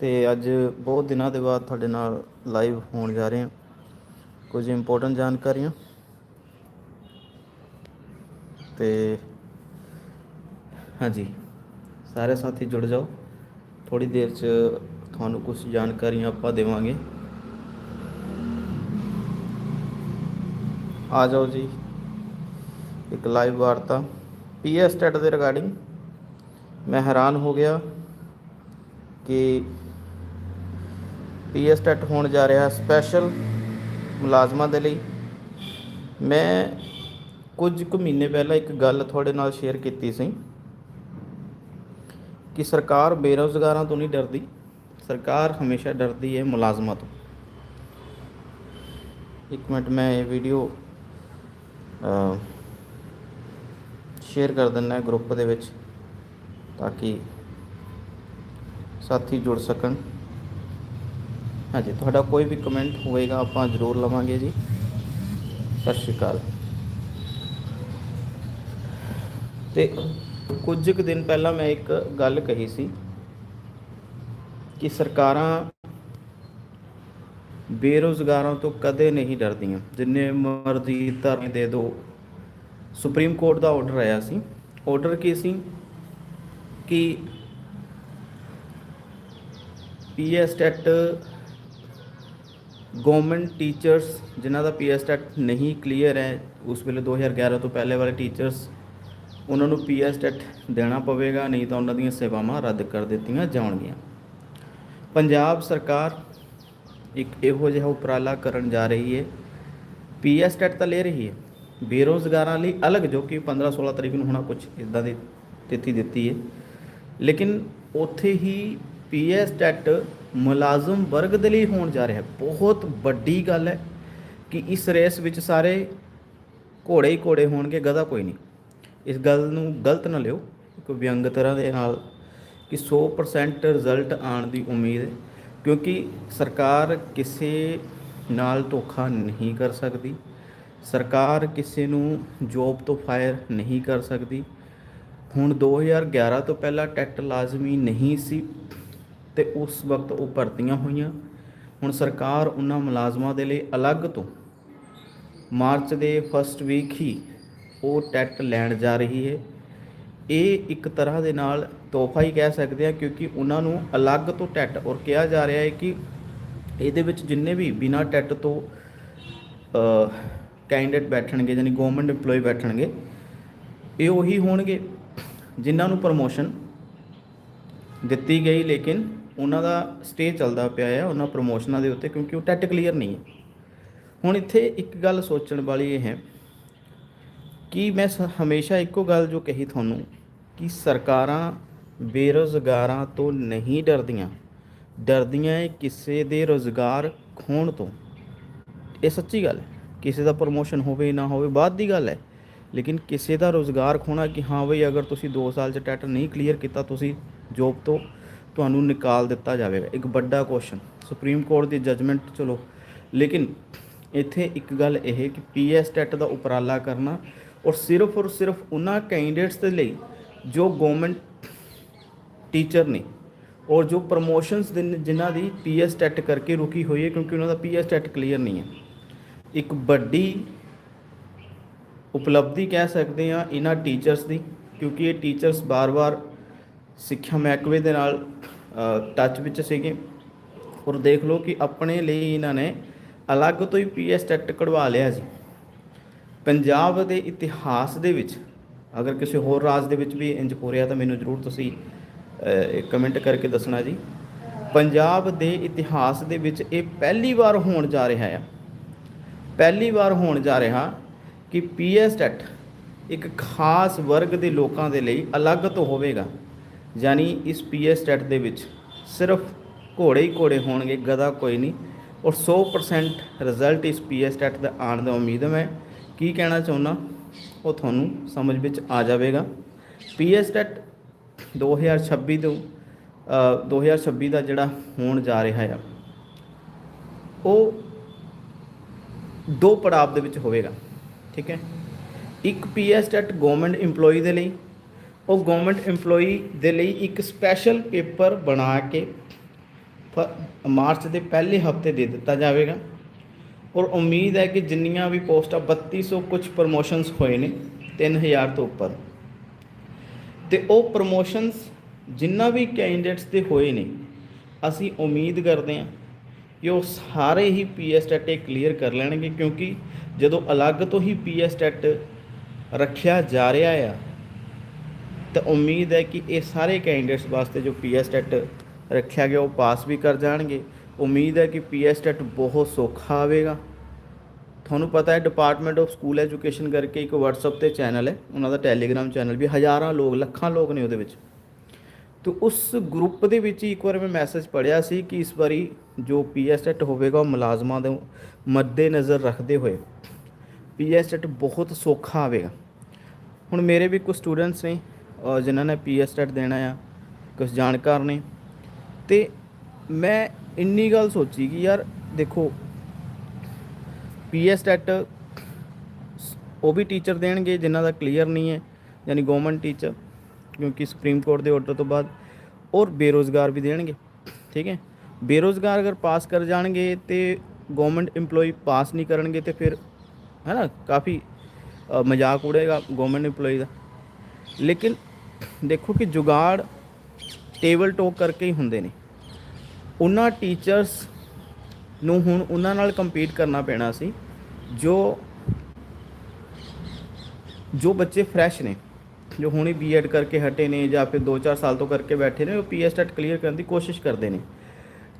ਤੇ ਅੱਜ ਬਹੁਤ ਦਿਨਾਂ ਦੇ ਬਾਅਦ ਤੁਹਾਡੇ ਨਾਲ ਲਾਈਵ ਹੋਣ ਜਾ ਰਹੇ ਹਾਂ। ਕੁਝ ਇੰਪੋਰਟੈਂਟ ਜਾਣਕਾਰੀਆਂ? ਤੇ ਹਾਂਜੀ, ਸਾਰੇ ਸਾਥੀ ਜੁੜ ਜਾਓ। ਥੋੜੀ ਦੇਰ ਚ ਤੁਹਾਨੂੰ ਕੁਝ ਜਾਣਕਾਰੀਆਂ ਆਪਾਂ ਦੇਵਾਂਗੇ। ਆ ਜਾਓ ਜੀ। ਇੱਕ ਲਾਈਵ ਵਾਰਤਾ। ਪੀਐਸ ਟੈਟ ਦੇ ਰਿਗਾਰਡਿੰਗ ਮੈਂ ਹੈਰਾਨ ਹੋ ਗਿਆ। ਕਿ ਪੀਐਸ ਟੈਟ ਹੋਣ ਜਾ ਰਿਹਾ ਸਪੈਸ਼ਲ ਮੁਲਾਜ਼ਮਾਂ ਦੇ ਲਈ। ਮੈਂ ਕੁਝ ਕੁ ਮਹੀਨੇ ਪਹਿਲਾਂ ਇੱਕ ਗੱਲ ਤੁਹਾਡੇ ਨਾਲ ਸ਼ੇਅਰ ਕੀਤੀ ਸੀ ਕਿ ਸਰਕਾਰ ਬੇਰੁਜ਼ਗਾਰਾਂ ਤੋਂ ਨਹੀਂ ਡਰਦੀ। ਸਰਕਾਰ ਹਮੇਸ਼ਾ ਡਰਦੀ ਹੈ ਮੁਲਾਜ਼ਮਾਂ ਤੋਂ। ਇੱਕ ਮਿੰਟ, ਮੈਂ ਇਹ ਵੀਡੀਓ ਸ਼ੇਅਰ ਕਰ ਦਿੰਦਾ ਗਰੁੱਪ ਦੇ ਵਿੱਚ ਤਾਂ ਕਿ ਸਾਥੀ ਜੁੜ ਸਕਣ। ਹਾਂਜੀ, ਤੁਹਾਡਾ ਕੋਈ ਵੀ ਕਮੈਂਟ ਹੋਵੇਗਾ ਆਪਾਂ ਜ਼ਰੂਰ ਲਵਾਂਗੇ ਜੀ। ਸਤਿ ਸ਼੍ਰੀ ਅਕਾਲ। ਤੇ ਕੁਝ ਕੁ ਦਿਨ ਪਹਿਲਾਂ ਮੈਂ ਇੱਕ ਗੱਲ ਕਹੀ ਸੀ ਕਿ ਸਰਕਾਰਾਂ ਬੇਰੁਜ਼ਗਾਰਾਂ ਤੋਂ ਕਦੇ ਨਹੀਂ ਡਰਦੀਆਂ। ਜਿੰਨੇ ਮਰਜ਼ੀ ਧਰਨੇ ਦੇ ਦਿਓ। ਸੁਪਰੀਮ ਕੋਰਟ ਦਾ ਆਰਡਰ ਆਇਆ ਸੀ। ਆਰਡਰ ਕੀ ਸੀ? ਕਿ ਪੀਐਸ ਟੈਟ ਗਵਰਨਮੈਂਟ ਟੀਚਰਸ ਜਿਨ੍ਹਾਂ ਦਾ ਪੀਐਸ ਟੈਟ ਨਹੀਂ ਕਲੀਅਰ ਹੈ, ਉਸ ਵੇਲੇ 2011 ਤੋਂ ਪਹਿਲੇ ਵਾਲੇ ਟੀਚਰਸ ਉਹਨਾਂ ਨੂੰ ਪੀਐਸ ਟੈਟ ਦੇਣਾ ਪਵੇਗਾ, ਨਹੀਂ ਤਾਂ ਉਹਨਾਂ ਦੀਆਂ ਸੇਵਾਵਾਂ ਰੱਦ ਕਰ ਦਿੱਤੀਆਂ ਜਾਣਗੀਆਂ। ਪੰਜਾਬ ਸਰਕਾਰ ਇੱਕ ਇਹੋ ਜਿਹਾ ਉਪਰਾਲਾ ਕਰਨ ਜਾ ਰਹੀ ਹੈ। ਪੀਐਸ ਟੈਟ ਤਾਂ ਲੈ ਰਹੀ ਹੈ। ਬੇਰੋਜ਼ਗਾਰਾਂ ਲਈ ਅਲੱਗ ਜੋ ਕਿ 15 16 ਤਰੀਕ ਨੂੰ ਹੋਣਾ ਕੁਝ ਇਦਾਂ ਦੀ ਤਿਥੀ ਦਿੱਤੀ ਹੈ। ਲੇਕਿਨ ਉੱਥੇ ਹੀ ਪੀਐਸ ਟੈਟ ਮੁਲਾਜ਼ਮ ਵਰਗ ਦੇ ਲਈ ਹੋਣ ਜਾ ਰਿਹਾ ਹੈ। ਬਹੁਤ ਵੱਡੀ ਗੱਲ ਹੈ ਕਿ ਇਸ ਰੇਸ ਵਿੱਚ ਸਾਰੇ ਘੋੜੇ ਹੀ ਘੋੜੇ ਹੋਣਗੇ, ਗਧਾ ਕੋਈ ਨਹੀਂ। ਇਸ ਗੱਲ ਨੂੰ ਗਲਤ ਨਾ ਲਿਓ। ਇੱਕ ਵਿਅੰਗ ਤਰ੍ਹਾਂ ਦੇ ਨਾਲ ਕਿ 100% ਰਿਜ਼ਲਟ ਆਉਣ ਦੀ ਉਮੀਦ ਹੈ, ਕਿਉਂਕਿ ਸਰਕਾਰ ਕਿਸੇ ਨਾਲ ਧੋਖਾ ਨਹੀਂ ਕਰ ਸਕਦੀ। ਸਰਕਾਰ ਕਿਸੇ ਨੂੰ ਜੋਬ ਤੋਂ ਫਾਇਰ ਨਹੀਂ ਕਰ ਸਕਦੀ। ਹੁਣ 2011 ਤੋਂ ਪਹਿਲਾਂ ਟੈਟ ਲਾਜ਼ਮੀ ਨਹੀਂ ਸੀ। ਤੇ ਉਸ ਵਕਤ ਉਹ ਭਰਤੀਆਂ ਹੋਈਆਂ। ਹੁਣ ਸਰਕਾਰ ਉਹਨਾਂ ਮੁਲਾਜ਼ਮਾਂ ਦੇ ਲਈ ਅਲੱਗ ਤੋਂ। ਮਾਰਚ ਦੇ ਫਸਟ ਵੀਕ ਹੀ ਉਹ ਟੈਟ ਲੈਣ ਜਾ ਰਹੀ ਹੈ। ਇਹ ਇੱਕ ਤਰ੍ਹਾਂ ਦੇ ਨਾਲ ਤੋਹਫਾ ਹੀ ਕਹਿ ਸਕਦੇ ਆ ਕਿਉਂਕਿ ਉਹਨਾਂ ਨੂੰ ਅਲੱਗ ਤੋਂ ਟੈਟ ਔਰ ਕਿਹਾ ਜਾ ਰਿਹਾ ਹੈ ਕਿ ਇਹਦੇ ਵਿੱਚ ਜਿੰਨੇ ਵੀ ਬਿਨਾਂ ਟੈਟ ਤੋਂ ਕੈਂਡੀਡੇਟ ਬੈਠਣਗੇ ਯਾਨੀ ਗਵਰਨਮੈਂਟ EMPLOYE ਬੈਠਣਗੇ, ਇਹ ਉਹੀ ਹੋਣਗੇ ਜਿਨ੍ਹਾਂ ਨੂੰ ਪ੍ਰਮੋਸ਼ਨ ਦਿੱਤੀ ਗਈ ਲੇਕਿਨ ਉਹਨਾਂ ਦਾ ਸਟੇ ਚੱਲਦਾ ਪਿਆ ਹੈ ਉਹਨਾਂ ਪ੍ਰਮੋਸ਼ਨਾਂ ਦੇ ਉੱਤੇ, ਕਿਉਂਕਿ ਉਹ ਟੈਟ ਕਲੀਅਰ ਨਹੀਂ ਹੈ। ਹੁਣ ਇੱਥੇ ਇੱਕ ਗੱਲ ਸੋਚਣ ਵਾਲੀ ਇਹ ਹੈ ਕਿ ਮੈਂ ਸ- ਹਮੇਸ਼ਾ ਇੱਕੋ ਗੱਲ ਜੋ ਕਹੀ ਤੁਹਾਨੂੰ ਕਿ ਸਰਕਾਰਾਂ ਬੇਰੁਜ਼ਗਾਰਾਂ ਤੋਂ ਨਹੀਂ ਡਰਦੀਆਂ। ਡਰਦੀਆਂ ਹੈ ਕਿਸੇ ਦੇ ਰੋਜ਼ਗਾਰ ਖੋਣ ਤੋਂ। ਇਹ ਸੱਚੀ ਗੱਲ ਹੈ। ਕਿਸੇ ਦਾ ਪ੍ਰਮੋਸ਼ਨ ਹੋਵੇ ਨਾ ਹੋਵੇ, ਬਾਅਦ ਦੀ ਗੱਲ ਹੈ। ਲੇਕਿਨ ਕਿਸੇ ਦਾ ਰੋਜ਼ਗਾਰ ਖੋਣਾ ਕਿ ਹਾਂ ਬਈ ਅਗਰ ਤੁਸੀਂ 2 ਸਾਲ ਚ ਟੈਟ ਨਹੀਂ ਕਲੀਅਰ ਕੀਤਾ ਤੁਸੀਂ ਜੋਬ ਤੋਂ ਤੁਹਾਨੂੰ ਨਿਕਾਲ ਦਿੱਤਾ ਜਾਵੇਗਾ। ਇੱਕ ਵੱਡਾ ਕੁਐਸਚਨ ਸੁਪਰੀਮ ਕੋਰਟ ਦੀ ਜਜਮੈਂਟ ਚਲੋ। ਲੇਕਿਨ ਇੱਥੇ ਇੱਕ ਗੱਲ ਇਹ ਹੈ ਕਿ ਪੀਐਸ ਟੈਟ ਦਾ ਉਪਰਾਲਾ ਕਰਨਾ ਔਰ ਸਿਰਫ ਔਰ ਸਿਰਫ ਉਹਨਾਂ ਕੈਂਡੀਡੇਟਸ ਦੇ ਲਈ ਜੋ ਗਵਰਨਮੈਂਟ ਟੀਚਰ ਨੇ ਔਰ ਜੋ ਪ੍ਰਮੋਸ਼ਨਸ ਜਿਨ੍ਹਾਂ ਦੀ ਪੀਐਸ ਟੈਟ ਕਰਕੇ ਰੁਕੀ ਹੋਈ ਹੈ ਕਿਉਂਕਿ ਉਹਨਾਂ ਦਾ ਪੀਐਸ ਟੈਟ ਕਲੀਅਰ ਨਹੀਂ ਹੈ। ਇੱਕ ਵੱਡੀ ਉਪਲਬਧੀ ਕਹਿ ਸਕਦੇ ਹਾਂ ਇਹਨਾਂ ਟੀਚਰਸ ਦੀ ਕਿਉਂਕਿ ਇਹ ਟੀਚਰਸ ਬਾਰ-ਬਾਰ ਸਿੱਖਿਆ ਮਹਿਕਮੇ ਦੇ ਨਾਲ ਟੱਚ ਵਿੱਚ ਸੀਗੇ। ਔਰ ਦੇਖ ਲਓ ਕਿ ਆਪਣੇ ਲਈ ਇਹਨਾਂ ਨੇ ਅਲੱਗ ਤੋਂ ਹੀ ਪੀਐਸ ਟੈਟ ਕਢਵਾ ਲਿਆ ਸੀ ਪੰਜਾਬ ਦੇ ਇਤਿਹਾਸ ਦੇ ਵਿੱਚ, ਅਗਰ ਕਿਸੇ ਹੋਰ ਰਾਜ ਦੇ ਵਿੱਚ ਵੀ ਇੰਜ ਹੋ ਰਿਹਾ ਤਾਂ ਮੈਨੂੰ ਜ਼ਰੂਰ ਤੁਸੀਂ ਕਮੈਂਟ ਕਰਕੇ ਦੱਸਣਾ ਜੀ। ਪੰਜਾਬ ਦੇ ਇਤਿਹਾਸ ਦੇ ਵਿੱਚ ਇਹ ਪਹਿਲੀ ਵਾਰ ਹੋਣ ਜਾ ਰਿਹਾ ਹੈ ਪਹਿਲੀ ਵਾਰ ਹੋਣ ਜਾ ਰਿਹਾ ਕਿ ਪੀਐਸ ਟੈਟ ਇੱਕ ਖਾਸ ਵਰਗ ਦੇ ਲੋਕਾਂ ਦੇ ਲਈ ਅਲੱਗ ਤੋਂ ਹੋਵੇਗਾ। ਯਾਨੀ ਇਸ ਪੀਐਸ ਟੈਟ ਦੇ ਵਿੱਚ ਸਿਰਫ ਘੋੜੇ ਹੀ ਘੋੜੇ ਹੋਣਗੇ ਗਦਾ ਕੋਈ ਨਹੀਂ। ਔਰ 100% ਰਿਜ਼ਲਟ ਇਸ ਪੀਐਸ ਟੈਟ ਦਾ ਆਉਣ ਦਾ ਉਮੀਦ ਹੈ ਮੈਂ। ਕੀ ਕਹਿਣਾ ਚਾਹੁੰਦਾ? ਉਹ ਤੁਹਾਨੂੰ ਸਮਝ ਵਿੱਚ ਆ ਜਾਵੇਗਾ। ਪੀਐਸ ਟੈਟ 2026 ਤੋਂ ਅ, 2026 ਦਾ ਜਿਹੜਾ ਹੋਣ ਜਾ ਰਿਹਾ ਆ ਉਹ ਦੋ ਪੜਾਅ ਦੇ ਵਿੱਚ ਹੋਵੇਗਾ ਠੀਕ ਹੈ। ਇੱਕ ਪੀਐਸ ਟੈਟ ਗਵਰਨਮੈਂਟ EMPLOYE ਦੇ ਲਈ ਉਹ ਗਵਰਨਮੈਂਟ EMPLOYE ਦੇ ਲਈ ਇੱਕ ਸਪੈਸ਼ਲ ਪੇਪਰ ਬਣਾ ਕੇ ਫ- ਮਾਰਚ ਦੇ ਪਹਿਲੇ ਹਫ਼ਤੇ ਦੇ ਦਿੱਤਾ ਜਾਵੇਗਾ। ਔਰ ਉਮੀਦ ਹੈ ਕਿ ਜਿੰਨੀਆਂ ਵੀ ਪੋਸਟਾਂ 3200 ਕੁਝ ਪ੍ਰਮੋਸ਼ਨਸ ਹੋਏ ਨੇ 3000 ਤੋਂ ਉੱਪਰ। ਤੇ ਉਹ ਪ੍ਰਮੋਸ਼ਨਸ ਜਿੰਨਾ ਵੀ ਕੈਂਡੀਡੇਟਸ 'ਤੇ ਹੋਏ ਨੇ, ਅਸੀਂ ਉਮੀਦ ਕਰਦੇ ਹਾਂ ਕਿ ਉਹ ਸਾਰੇ ਹੀ ਪੀਐਸ ਟੈਟ ਕਲੀਅਰ ਕਰ ਲੈਣਗੇ, ਕਿਉਂਕਿ ਜਦੋਂ ਅਲੱਗ ਤੋਂ ਹੀ ਪੀਐਸ ਟੈਟ ਰੱਖਿਆ ਜਾ ਰਿਹਾ ਆ ਤਾਂ ਉਮੀਦ ਹੈ ਕਿ ਇਹ ਸਾਰੇ ਕੈਂਡੀਡੇਟਸ ਵਾਸਤੇ ਜੋ ਪੀਐਸ ਟੈਟ ਰੱਖਿਆ ਗਿਆ ਉਹ ਪਾਸ ਵੀ ਕਰ ਜਾਣਗੇ। ਉਮੀਦ ਹੈ ਕਿ ਪੀਐਸ ਟੈਟ ਬਹੁਤ ਸੌਖਾ ਆਵੇਗਾ। ਤੁਹਾਨੂੰ ਪਤਾ ਹੈ ਡਿਪਾਰਟਮੈਂਟ ਆਫ ਸਕੂਲ ਐਜੂਕੇਸ਼ਨ ਕਰਕੇ ਇੱਕ WhatsApp ਤੇ ਚੈਨਲ ਹੈ। ਉਹਨਾਂ ਦਾ ਟੈਲੀਗ੍ਰਾਮ ਚੈਨਲ ਵੀ ਹਜ਼ਾਰਾਂ ਲੋਕ, ਲੱਖਾਂ ਲੋਕ ਨੇ ਉਹਦੇ ਵਿੱਚ। ਤੇ ਉਸ ਗਰੁੱਪ ਦੇ ਵਿੱਚ ਹੀ ਇੱਕ ਵਾਰ ਮੈਂ ਮੈਸੇਜ ਪੜਿਆ ਸੀ ਕਿ ਇਸ ਵਾਰੀ ਜੋ ਪੀਐਸ ਟੈਟ ਹੋਵੇਗਾ ਉਹ ਮੁਲਾਜ਼ਮਾਂ ਦੇ ਮੱਦੇ ਨਜ਼ਰ ਰੱਖਦੇ ਹੋਏ। ਪੀਐਸ ਟੈਟ ਬਹੁਤ ਸੌਖਾ ਆਵੇਗਾ। ਹੁਣ ਮੇਰੇ ਵੀ ਕੁਝ ਸਟੂਡੈਂਟਸ ਨੇ ਜਿਨ੍ਹਾਂ ਨੇ ਪੀਐਸ ਟੈਟ ਦੇਣਾ ਆ ਕੁਝ ਜਾਣਕਾਰ ਨੇ। ਤੇ ਮੈਂ ਇੰਨੀ ਗੱਲ ਸੋਚੀ ਕਿ ਯਾਰ ਦੇਖੋ ਪੀਐਸ ਟੈਟ ਉਹ ਵੀ ਟੀਚਰ ਦੇਣਗੇ ਜਿਨ੍ਹਾਂ ਦਾ ਕਲੀਅਰ ਨਹੀਂ ਹੈ, ਯਾਨੀ ਗਵਰਨਮੈਂਟ ਟੀਚਰ ਕਿਉਂਕਿ ਸੁਪਰੀਮ ਕੋਰਟ ਦੇ ਆਰਡਰ ਤੋਂ ਬਾਅਦ, ਔਰ ਬੇਰੋਜ਼ਗਾਰ ਵੀ ਦੇਣਗੇ, ਠੀਕ ਹੈ? ਬੇਰੋਜ਼ਗਾਰ ਅਗਰ ਪਾਸ ਕਰ ਜਾਣਗੇ ਤੇ ਗਵਰਨਮੈਂਟ EMPLOYE ਪਾਸ ਨਹੀਂ ਕਰਨਗੇ ਤੇ ਫਿਰ ਹੈ ਨਾ ਕਾਫੀ ਮਜ਼ਾਕ ਉੜੇਗਾ ਗਵਰਨਮੈਂਟ EMPLOYE ਦਾ। ਲੇਕਿਨ ਦੇਖੋ ਕਿ ਜੁਗਾੜ ਟੇਬਲ ਟੋਕ ਕਰਕੇ ਹੀ ਹੁੰਦੇ ਨੇ। ਉਹਨਾਂ ਟੀਚਰਸ ਨੂੰ ਹੁਣ ਉਹਨਾਂ ਨਾਲ ਕੰਪੀਟ ਕਰਨਾ ਪੈਣਾ ਸੀ, ਜੋ ਜੋ ਬੱਚੇ ਫਰੈਸ਼ ਨੇ, ਜੋ ਹੁਣੇ ਬੀਐਡ ਕਰਕੇ ਹਟੇ ਨੇ ਜਾਂ ਫਿਰ 2-4 ਸਾਲ ਤੋਂ ਕਰਕੇ ਬੈਠੇ ਨੇ, ਉਹ ਪੀਐਸ ਟੈਟ ਕਲੀਅਰ ਕਰਨ ਦੀ ਕੋਸ਼ਿਸ਼ ਕਰਦੇ ਨੇ।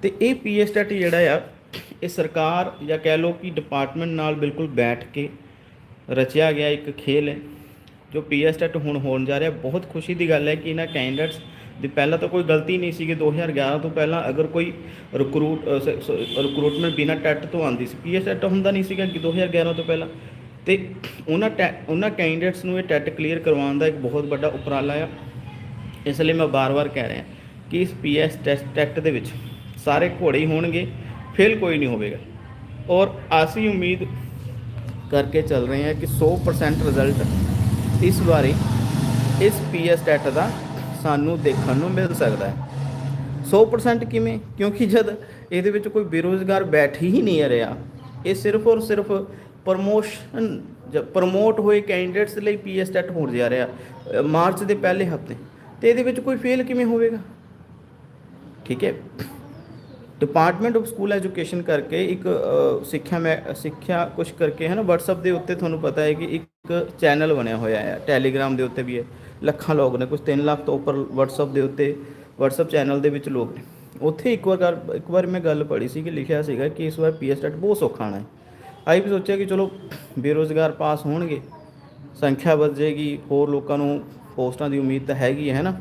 ਤੇ ਇਹ ਪੀਐਸ ਟੈਟ ਜਿਹੜਾ ਆ, ਇਹ ਸਰਕਾਰ ਜਾਂ ਕਹਿ ਲਓ ਕਿ ਡਿਪਾਰਟਮੈਂਟ ਨਾਲ ਬਿਲਕੁਲ ਬੈਠ ਕੇ ਰਚਿਆ ਗਿਆ ਇੱਕ ਖੇਲ ਹੈ। ਜੋ ਪੀਐਸ ਟੈਟ ਹੁਣ ਹੋਣ ਜਾ ਰਿਹਾ, ਬਹੁਤ ਖੁਸ਼ੀ ਦੀ ਗੱਲ ਹੈ ਕਿ ਇਹਨਾਂ ਕੈਂਡੀਡੇਟਸ ਦੀ ਪਹਿਲਾਂ ਤਾਂ ਕੋਈ ਗਲਤੀ ਨਹੀਂ ਸੀ ਕਿ 2011 ਤੋਂ ਪਹਿਲਾਂ ਅਗਰ ਕੋਈ ਰਿਕਰੂਟ ਰਿਕਰੂਟਮੈਂਟ ਬਿਨਾ ਟੈਟ ਤੋਂ ਆਉਂਦੀ ਸੀ ਪੀਐਸ ਟੈਟ ਹੁੰਦਾ ਨਹੀਂ ਸੀਗਾ ਕਿ 2011 ਤੋਂ ਪਹਿਲਾਂ। ਤੇ ਉਹਨਾਂ ਟੈ ਉਹਨਾਂ ਕੈਂਡੀਡੇਟਸ ਨੂੰ ਇਹ ਟੈਟ ਕਲੀਅਰ ਕਰਵਾਉਣ ਦਾ ਇੱਕ ਬਹੁਤ ਵੱਡਾ ਉਪਰਾਲਾ ਆ। ਇਸ ਲਈ ਮੈਂ ਬਾਰ-ਬਾਰ ਕਹਿ ਰਿਹਾ ਕਿ ਇਸ ਪੀਐਸ ਟੈਸਟ ਟੈਕਟ ਦੇ ਵਿੱਚ ਸਾਰੇ ਘੋੜੇ ਹੀ ਹੋਣਗੇ ਫੇਲ ਕੋਈ ਨਹੀਂ ਹੋਵੇਗਾ। ਔਰ ਅਸੀਂ ਉਮੀਦ ਕਰਕੇ ਚੱਲ ਰਹੇ ਹਾਂ ਕਿ 100% ਰਿਜ਼ਲਟ ਇਸ ਬਾਰੇ ਇਸ ਪੀਐਸ ਟੈਟ ਦਾ ਸਾਨੂੰ ਦੇਖਣ ਨੂੰ ਮਿਲ ਸਕਦਾ ਹੈ। 100% ਕਿਵੇਂ? ਕਿਉਂਕਿ ਜਦ ਇਹਦੇ ਵਿੱਚ ਕੋਈ ਬੇਰੋਜ਼ਗਾਰ ਬੈਠ ਹੀ ਨਹੀਂ ਰਿਹਾ, ਇਹ ਸਿਰਫ ਔਰ ਸਿਰਫ ਪ੍ਰਮੋਸ਼ਨ ਪ੍ਰਮੋਟ ਹੋਏ ਕੈਂਡੀਡੇਟਸ ਲਈ ਪੀਐਸ ਟੈਟ ਹੋਣ ਜਾ ਰਿਹਾ ਮਾਰਚ ਦੇ ਪਹਿਲੇ ਹਫ਼ਤੇ। ਤੇ ਇਹਦੇ ਵਿੱਚ ਕੋਈ ਫੇਲ ਕਿਵੇਂ ਹੋਵੇਗਾ? ਠੀਕ ਹੈ। ਡਿਪਾਰਟਮੈਂਟ ਆਫ ਸਕੂਲ ਐਜੂਕੇਸ਼ਨ ਕਰਕੇ ਇੱਕ ਸਿੱਖਿਆ ਮੈਂ, ਸਿੱਖਿਆ ਕੁਝ ਕਰਕੇ ਹੈ ਨਾ, WhatsApp ਦੇ ਉੱਤੇ ਤੁਹਾਨੂੰ ਪਤਾ ਹੈ ਕਿ ਇੱਕ ਇੱਕ ਚੈਨਲ ਬਣਿਆ ਹੋਇਆ ਹੈ ਟੈਲੀਗ੍ਰਾਮ ਦੇ ਉੱਤੇ ਵੀ ਹੈ। ਲੱਖਾਂ ਲੋਕ ਨੇ ਕੁਝ 3 ਲੱਖ ਤੋਂ ਉੱਪਰ WhatsApp ਦੇ ਉੱਤੇ, WhatsApp ਚੈਨਲ ਦੇ ਵਿੱਚ ਲੋਕ ਨੇ। ਉੱਥੇ ਇੱਕ ਵਾਰ ਇੱਕ ਵਾਰ ਮੈਂ ਗੱਲ ਪੜ੍ਹੀ ਸੀ ਕਿ ਲਿਖਿਆ ਸੀਗਾ ਕਿ ਇਸ ਵਾਰ ਪੀਐਸ ਟੈਟ ਬਹੁਤ ਸੌਖਾ ਆਉਣਾ ਹੈ। ਆਈ ਵੀ ਸੋਚਿਆ ਕਿ ਚਲੋ, ਬੇਰੋਜ਼ਗਾਰ ਪਾਸ ਹੋਣਗੇ, ਸੰਖਿਆ ਵਧ ਜਾਏਗੀ ਹੋਰ ਲੋਕਾਂ ਨੂੰ ਪੋਸਟਾਂ ਦੀ ਉਮੀਦ ਤਾਂ ਹੈਗੀ ਹੈ ਨਾ?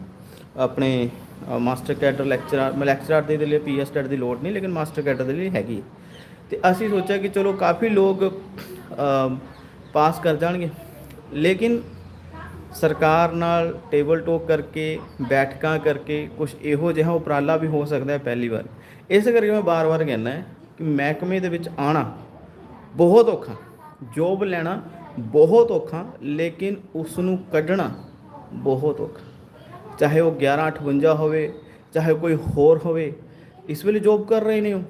ਆਪਣੇ ਮਾਸਟਰ ਕੈਡਰ ਲੈਕਚਰਰ, ਮੈਂ ਲੈਕਚਰਰ ਦੇ ਲਈ ਪੀਐਸ ਟੈਟ ਦੀ ਲੋੜ ਨਹੀਂ, ਲੇਕਿਨ ਮਾਸਟਰ ਕੈਡਰ ਦੇ ਲਈ ਹੈਗੀ ਹੈ। ਤੇ ਅਸੀਂ ਸੋਚਿਆ ਕਿ ਚਲੋ ਕਾਫੀ ਲੋਕ ਪਾਸ ਕਰ ਜਾਣਗੇ। ਲੇਕਿਨ ਸਰਕਾਰ ਨਾਲ ਟੇਬਲ ਟੋਕ ਕਰਕੇ, ਬੈਠਕਾਂ ਕਰਕੇ ਕੁਝ ਇਹੋ ਜਿਹਾ ਉਪਰਾਲਾ ਵੀ ਹੋ ਸਕਦਾ ਹੈ ਪਹਿਲੀ ਵਾਰ। ਇਸ ਕਰਕੇ ਮੈਂ ਬਾਰ-ਬਾਰ ਕਹਿੰਦਾ ਕਿ ਮਹਿਕਮੇ ਦੇ ਵਿੱਚ ਆਣਾ ਬਹੁਤ ਔਖਾ ਜੋਬ ਲੈਣਾ ਬਹੁਤ ਔਖਾ, ਲੇਕਿਨ ਉਸ ਨੂੰ ਕੱਢਣਾ ਬਹੁਤ ਔਖਾ। ਚਾਹੇ ਉਹ 1158 ਹੋਵੇ, ਚਾਹੇ ਕੋਈ ਹੋਰ ਹੋਵੇ, ਇਸ ਵੇਲੇ ਜੋਬ ਕਰ ਰਹੇ ਨੇ ਉਹ।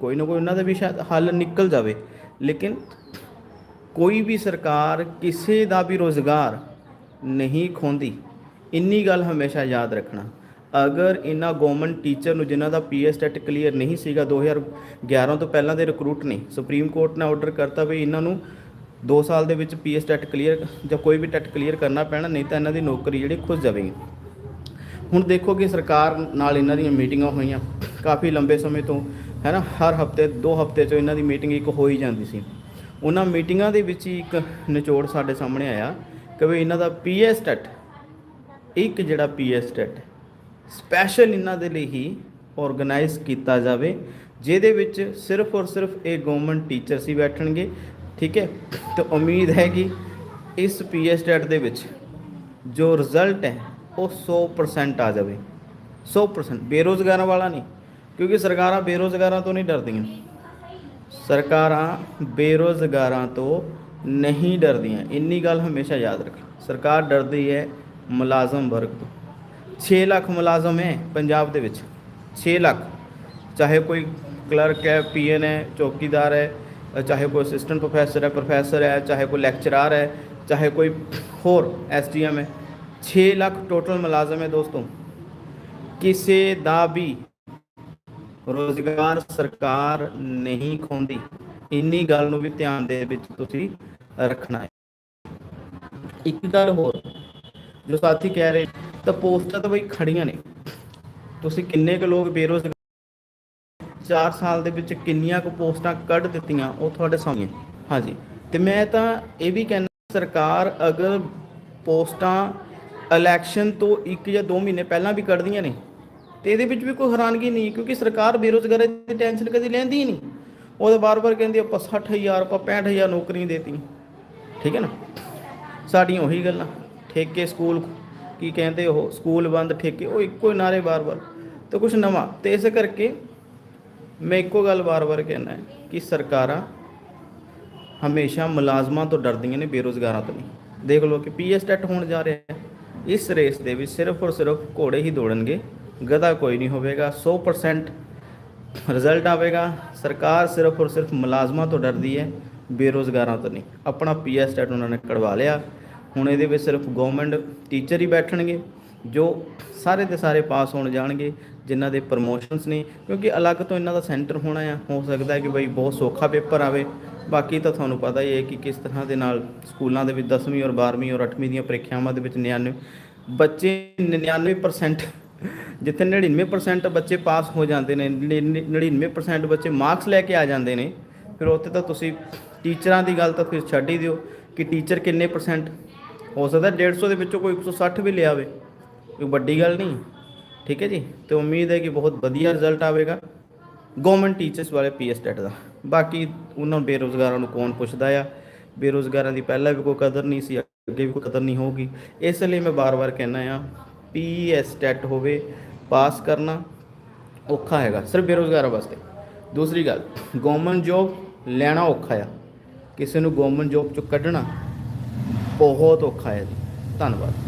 ਕੋਈ ਨਾ ਕੋਈ ਉਹਨਾਂ ਦਾ ਵੀ ਸ਼ਾਇਦ ਹੱਲ ਨਿਕਲ ਜਾਵੇ। ਲੇਕਿਨ ਕੋਈ ਵੀ ਸਰਕਾਰ ਕਿਸੇ ਦਾ ਵੀ ਰੋਜ਼ਗਾਰ ਨਹੀਂ ਖੋਂਦੀ, ਇੰਨੀ ਗੱਲ ਹਮੇਸ਼ਾ ਯਾਦ ਰੱਖਣਾ। ਅਗਰ ਇਹਨਾਂ ਗਵਰਨਮੈਂਟ ਟੀਚਰ ਨੂੰ ਜਿਨ੍ਹਾਂ ਦਾ ਪੀਐਸ ਟੈਟ ਕਲੀਅਰ ਨਹੀਂ ਸੀਗਾ 2011 ਤੋਂ ਪਹਿਲਾਂ ਦੇ ਰਿਕਰੂਟ ਨੇ ਸੁਪਰੀਮ ਕੋਰਟ ਨੇ ਆਰਡਰ ਕਰਤਾ ਵੀ ਇਹਨਾਂ ਨੂੰ 2 ਸਾਲ ਦੇ ਵਿੱਚ ਪੀਐਸ ਟੈਟ ਕਲੀਅਰ ਜਾਂ ਕੋਈ ਵੀ ਟੈਟ ਕਲੀਅਰ ਕਰਨਾ ਪੈਣਾ, ਨਹੀਂ ਤਾਂ ਇਹਨਾਂ ਦੀ ਨੌਕਰੀ ਜਿਹੜੀ ਖੁੱਸ ਜਾਵੇਗੀ। ਹੁਣ ਦੇਖੋ ਕਿ ਸਰਕਾਰ ਨਾਲ ਇਹਨਾਂ ਦੀਆਂ ਮੀਟਿੰਗਾਂ ਹੋਈਆਂ, ਕਾਫੀ ਲੰਬੇ ਸਮੇਂ ਤੋਂ, ਹੈ ਨਾ, ਹਰ ਹਫ਼ਤੇ, ਦੋ ਹਫ਼ਤੇ 'ਚ ਇਹਨਾਂ ਦੀ ਮੀਟਿੰਗ ਇੱਕ ਹੋ ਹੀ ਜਾਂਦੀ ਸੀ। ਉਹਨਾਂ ਮੀਟਿੰਗਾਂ ਦੇ ਵਿੱਚ ਹੀ ਇੱਕ ਨਿਚੋੜ ਸਾਡੇ ਸਾਹਮਣੇ ਆਇਆ ਕਿ ਵੀ ਇਹਨਾਂ ਦਾ ਪੀਐਸ ਟੈਟ, ਇੱਕ ਜਿਹੜਾ ਪੀਐਸ ਟੈਟ ਸਪੈਸ਼ਲ ਇਹਨਾਂ ਦੇ ਲਈ ਹੀ ਆਰਗੇਨਾਈਜ਼ ਕੀਤਾ ਜਾਵੇ, ਜਿਹਦੇ ਵਿੱਚ ਸਿਰਫ ਔਰ ਸਿਰਫ ਇਹ ਗਵਰਨਮੈਂਟ ਟੀਚਰਸ ਹੀ ਬੈਠਣਗੇ, ਠੀਕ ਹੈ? ਤਾਂ ਉਮੀਦ ਹੈ ਕਿ ਇਸ ਪੀਐਸ ਟੈਟ ਦੇ ਵਿੱਚ ਜੋ ਰਿਜ਼ਲਟ ਹੈ, ਉਹ 100% ਆ ਜਾਵੇ। 100% ਬੇਰੋਜ਼ਗਾਰਾਂ ਵਾਲਾ ਨਹੀਂ, ਕਿਉਂਕਿ ਸਰਕਾਰਾਂ ਬੇਰੋਜ਼ਗਾਰਾਂ ਤੋਂ ਨਹੀਂ ਡਰਦੀਆਂ। ਸਰਕਾਰਾਂ ਬੇਰੋਜ਼ਗਾਰਾਂ ਤੋਂ ਨਹੀਂ ਡਰਦੀਆਂ। ਇੰਨੀ ਗੱਲ ਹਮੇਸ਼ਾ ਯਾਦ ਰੱਖੋ। ਸਰਕਾਰ ਡਰਦੀ ਹੈ ਮੁਲਾਜ਼ਮ ਵਰਗ ਤੋਂ। 6 ਲੱਖ ਮੁਲਾਜ਼ਮ ਹੈ ਪੰਜਾਬ ਦੇ ਵਿੱਚ। 6 ਲੱਖ। ਚਾਹੇ ਕੋਈ ਕਲਰਕ ਹੈ, ਪੀਐਨ ਹੈ, ਚੌਕੀਦਾਰ ਹੈ, ਚਾਹੇ ਕੋਈ ਅਸਿਸਟੈਂਟ ਪ੍ਰੋਫੈਸਰ ਹੈ ਪ੍ਰੋਫੈਸਰ ਹੈ, ਚਾਹੇ ਕੋਈ ਲੈਕਚਰਾਰ ਹੈ, ਚਾਹੇ ਕੋਈ ਹੋਰ ਐਸਡੀਐਮ ਹੈ। 6 ਲੱਖ ਟੋਟਲ ਮੁਲਾਜ਼ਮ ਹੈ ਦੋਸਤੋ। ਕਿਸੇ ਦਾ ਵੀ ਰੋਜ਼ਗਾਰ ਸਰਕਾਰ ਨਹੀਂ ਖੋਂਦੀ। ਇੰਨੀ ਗੱਲ ਨੂੰ ਵੀ ਧਿਆਨ ਦੇ ਵਿੱਚ ਤੁਸੀਂ ਰੱਖਣਾ ਹੈ। ਇੱਕ ਗੱਲ ਹੋਰ, ਜੋ ਸਾਥੀ ਕਹਿ ਰਹੇ, ਤਾਂ ਪੋਸਟਾਂ ਤਾਂ ਬਈ ਖੜੀਆਂ ਨੇ। ਤੁਸੀਂ ਕਿੰਨੇ ਕੁ ਲੋਕ ਬੇਰੋਜ਼ਗਾਰ 4 ਸਾਲ ਦੇ ਵਿੱਚ ਕਿੰਨੀਆਂ ਕੁ ਪੋਸਟਾਂ ਕੱਢ ਦਿੱਤੀਆਂ, ਉਹ ਤੁਹਾਡੇ ਸਾਹਮਣੇ। ਹਾਂਜੀ। ਤੇ ਮੈਂ ਤਾਂ ਇਹ ਵੀ ਕਹਿੰਦਾ, ਸਰਕਾਰ ਅਗਰ ਪੋਸਟਾਂ ਇਲੈਕਸ਼ਨ ਤੋਂ 1 ਜਾਂ 2 ਮਹੀਨੇ ਪਹਿਲਾਂ ਵੀ ਕੱਢਦੀਆਂ ਨੇ ਤੇ ਇਹਦੇ ਵਿੱਚ ਵੀ ਕੋਈ ਹੈਰਾਨਗੀ ਨਹੀਂ, ਕਿਉਂਕਿ ਸਰਕਾਰ ਬੇਰੋਜ਼ਗਾਰੀ ਦੀ ਟੈਨਸ਼ਨ ਕਦੀ ਲੈਂਦੀ ਹੀ ਨਹੀਂ। ਉਹ ਤਾਂ ਬਾਰ-ਬਾਰ ਕਹਿੰਦੀ, ਆਪਾਂ 60000 ਆਪਾਂ 65000 ਨੌਕਰੀਆਂ ਦੇਤੀ। ਠੀਕ ਹੈ ਨਾ? ਸਾਡੀਆਂ ਉਹੀ ਗੱਲਾਂ। ਠੇਕੇ, ਸਕੂਲ, ਕੀ ਕਹਿੰਦੇ ਉਹ, ਸਕੂਲ ਬੰਦ, ਠੇਕੇ, ਉਹ ਇੱਕੋ ਹੀ ਨਾਰੇ ਬਾਰ-ਬਾਰ ਤੇ ਕੁਝ ਨਵਾਂ। ਤੇ ਇਸ ਕਰਕੇ ਮੈਂ ਇੱਕੋ ਗੱਲ ਵਾਰ-ਵਾਰ ਕਹਿਣਾ ਹੈ ਕਿ ਸਰਕਾਰਾਂ ਹਮੇਸ਼ਾ ਮੁਲਾਜ਼ਮਾਂ ਤੋਂ ਡਰਦੀਆਂ ਨੇ, ਬੇਰੋਜ਼ਗਾਰਾਂ ਤੋਂ ਨਹੀਂ। ਦੇਖ ਲਓ ਕਿ ਪੀਐਸ ਟੈਟ ਹੋਣ ਜਾ ਰਿਹਾ ਹੈ। ਇਸ ਰੇਸ ਦੇ ਵਿੱਚ ਸਿਰਫ ਔਰ ਸਿਰਫ ਘੋੜੇ ਹੀ ਦੌੜਨਗੇ। ਗਧਾ ਕੋਈ ਨਹੀਂ ਹੋਵੇਗਾ 100% ਰਿਜ਼ਲਟ ਆਵੇਗਾ। ਸਰਕਾਰ ਸਿਰਫ ਔਰ ਸਿਰਫ ਮੁਲਾਜ਼ਮਾਂ ਤੋਂ ਡਰਦੀ ਹੈ, ਬੇਰੋਜ਼ਗਾਰਾਂ ਤੋਂ ਨਹੀਂ। ਆਪਣਾ ਪੀਐਸ ਟੈਟ ਉਹਨਾਂ ਨੇ ਕਢਵਾ ਲਿਆ। ਹੁਣ ਇਹਦੇ ਵਿੱਚ ਸਿਰਫ ਗਵਰਨਮੈਂਟ ਟੀਚਰ ਹੀ ਬੈਠਣਗੇ, ਜੋ ਸਾਰੇ ਦੇ ਸਾਰੇ ਪਾਸ ਹੋਣ ਜਾਣਗੇ, ਜਿਨ੍ਹਾਂ ਦੇ ਪ੍ਰਮੋਸ਼ਨਸ ਨੇ। ਕਿਉਂਕਿ ਅਲੱਗ ਤੋਂ ਇਹਨਾਂ ਦਾ ਸੈਂਟਰ ਹੋਣਾ ਆ, ਹੋ ਸਕਦਾ ਹੈ ਕਿ ਬਈ ਬਹੁਤ ਸੌਖਾ ਪੇਪਰ ਆਵੇ। ਬਾਕੀ ਤਾਂ ਤੁਹਾਨੂੰ ਪਤਾ ਹੀ ਹੈ ਕਿ ਕਿਸ ਤਰ੍ਹਾਂ ਦੇ ਨਾਲ ਸਕੂਲਾਂ ਦੇ ਵਿੱਚ 10ਵੀਂ ਔਰ 12ਵੀਂ ਔਰ 8ਵੀਂ ਦੀਆਂ ਪ੍ਰੀਖਿਆਵਾਂ ਦੇ ਵਿੱਚ 99 ਬੱਚੇ 99% ਜਿੱਥੇ 99% ਬੱਚੇ ਪਾਸ ਹੋ ਜਾਂਦੇ ਨੇ 99% ਬੱਚੇ ਮਾਰਕਸ ਲੈ ਕੇ ਆ ਜਾਂਦੇ ਨੇ, ਫਿਰ ਉੱਥੇ ਤਾਂ ਤੁਸੀਂ ਟੀਚਰਾਂ ਦੀ ਗੱਲ ਤਾਂ ਫਿਰ ਛੱਡ ਹੀ ਦਿਓ ਕਿ ਟੀਚਰ ਕਿੰਨੇ ਪਰਸੈਂਟ ਹੋ ਸਕਦਾ 150 ਦੇ ਵਿੱਚੋਂ ਕੋਈ 160 ਵੀ ਲਿਆਵੇ ਕੋਈ ਵੱਡੀ ਗੱਲ ਨਹੀਂ, ਠੀਕ ਹੈ ਜੀ? ਤੇ ਉਮੀਦ ਹੈ ਕਿ ਬਹੁਤ ਵਧੀਆ ਰਿਜ਼ਲਟ ਆਵੇਗਾ ਗਵਰਨਮੈਂਟ ਟੀਚਰਸ ਵਾਲੇ ਪੀਐਸ ਟੈਟ ਦਾ। ਬਾਕੀ ਉਹਨਾਂ ਬੇਰੋਜ਼ਗਾਰਾਂ ਨੂੰ ਕੌਣ ਪੁੱਛਦਾ ਆ? ਬੇਰੋਜ਼ਗਾਰਾਂ ਦੀ ਪਹਿਲਾਂ ਵੀ ਕੋਈ ਕਦਰ ਨਹੀਂ ਸੀ, ਅੱਗੇ ਵੀ ਕੋਈ ਕਦਰ ਨਹੀਂ ਹੋਊਗੀ। ਇਸ ਲਈ ਮੈਂ ਬਾਰ-ਬਾਰ ਕਹਿਣਾ ਆ ਪੀਐਸ ਟੈਟ ਹੋਵੇ ਪਾਸ ਕਰਨਾ ਔਖਾ ਹੈਗਾ, ਸਿਰਫ ਬੇਰੋਜ਼ਗਾਰਾਂ ਵਾਸਤੇ। ਦੂਸਰੀ ਗੱਲ ਗਵਰਨਮੈਂਟ ਜੋਬ ਲੈਣਾ ਔਖਾ ਆ। ਕਿਸੇ ਨੂੰ ਗਵਰਨਮੈਂਟ ਜੋਬ ਚੋਂ ਕੱਢਣਾ ਬਹੁਤ ਔਖਾ ਹੈ। ਜੀ ਧੰਨਵਾਦ।